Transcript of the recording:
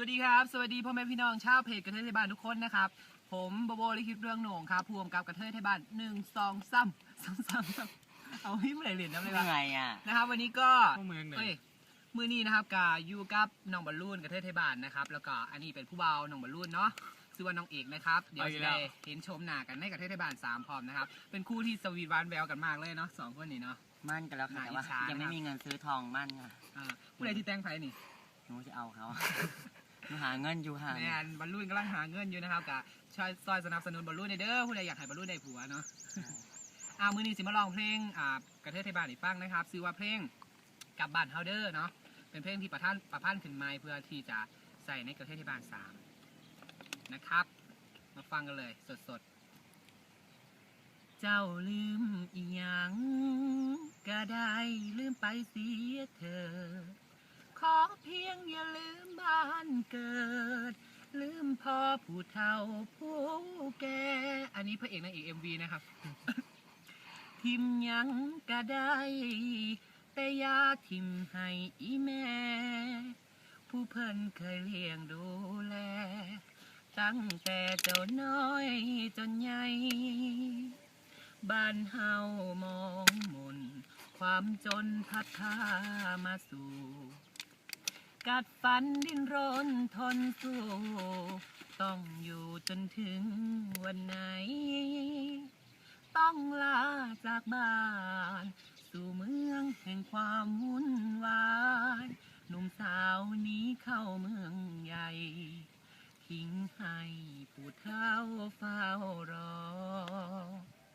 วัสดีครับ สวัสดีพ่อแม่พี่น้องชาวเพจกระเทยไทยบ้านทุกคนนะครับ ผมโบโบลิขิตเรื่องโหน่งครับพวงกับกระเทยไทยบ้านหนึ่งสองสามสามสามสามเอาให้เมื่อไหร่เหรียญน้ำเลยเหวะนื่อยอะ นะครับ วันนี้ก็พวกเมืองหนึ่งเอ้ยมือนี้นะครับกาอยู่กับน้องบอลลูนกระเทยไทยบ้านนะครับ แล้วก็อันนี้เป็นผู้เบาน้องบอลลูนเนาะชื่อว่าน้องเอกนะครับ เดี๋ยวจะได้เห็นชมหน้ากันในกระเทยไทยบ้านสามพร้อมนะครับ เป็นคู่ที่สวีทหวานแววกันมากเลยเนาะสองคนนี้เนาะ มั่นกันแล้วค่ะแต่ว่าน่าอิจฉายังไม่มีเงินซื้อทองมั่นค่ะอ่าผู้ใดที่แต่งไฟนี่หนูจะเอาเขา หนูหาเงินอยู่ห่างแมนบอลลูนกำลังหาเงินอยู่นะครับกะช่วยซอยสนับสนุนบอลลูนในเด้อผู้ใดอยากให้บอลลูนได้ผัวเนาะอ่ามือนี้สิมาลองเพลงอ่ากระเทยไทยบ้านอีกฟังนะครับชื่อว่าเพลงกลับบ้านเฮาเดอร์เนาะเป็นเพลงที่ประท่านประพันธ์ขึ้นมาเพื่อที่จะใส่ในกระเทยไทยบ้านสามนะครับ มาฟังกันเลยสดๆ เจ้าลืมอีหยังก็ได้ลืมไปเสียเธอ ขอเพียงอย่าลืมบ้าน เกิด ลืมพ่อผู้เฒ่าผู้แก่อันนี้พระเอกนางเอกเอ็มวีนะครับ ทิมยังก็ได้ แต่ยาทิมให้อีแม่ ผู้เพิ่นเคยเลี้ยงดูแล ตั้งแต่เจ้าน้อยจนใหญ่บ้านเฮามองมน ความจนพัดพามาสู่ กัดฟันดิ้นรนทนสู้ ต้องอยู่จนถึงวันไหน ต้องลาจากบ้าน สู่เมืองแห่งความวุ่นวายหนุ่มสาวนี้เข้าเมืองใหญ่ ทิ้งให้ผู้เฒ่าเธอ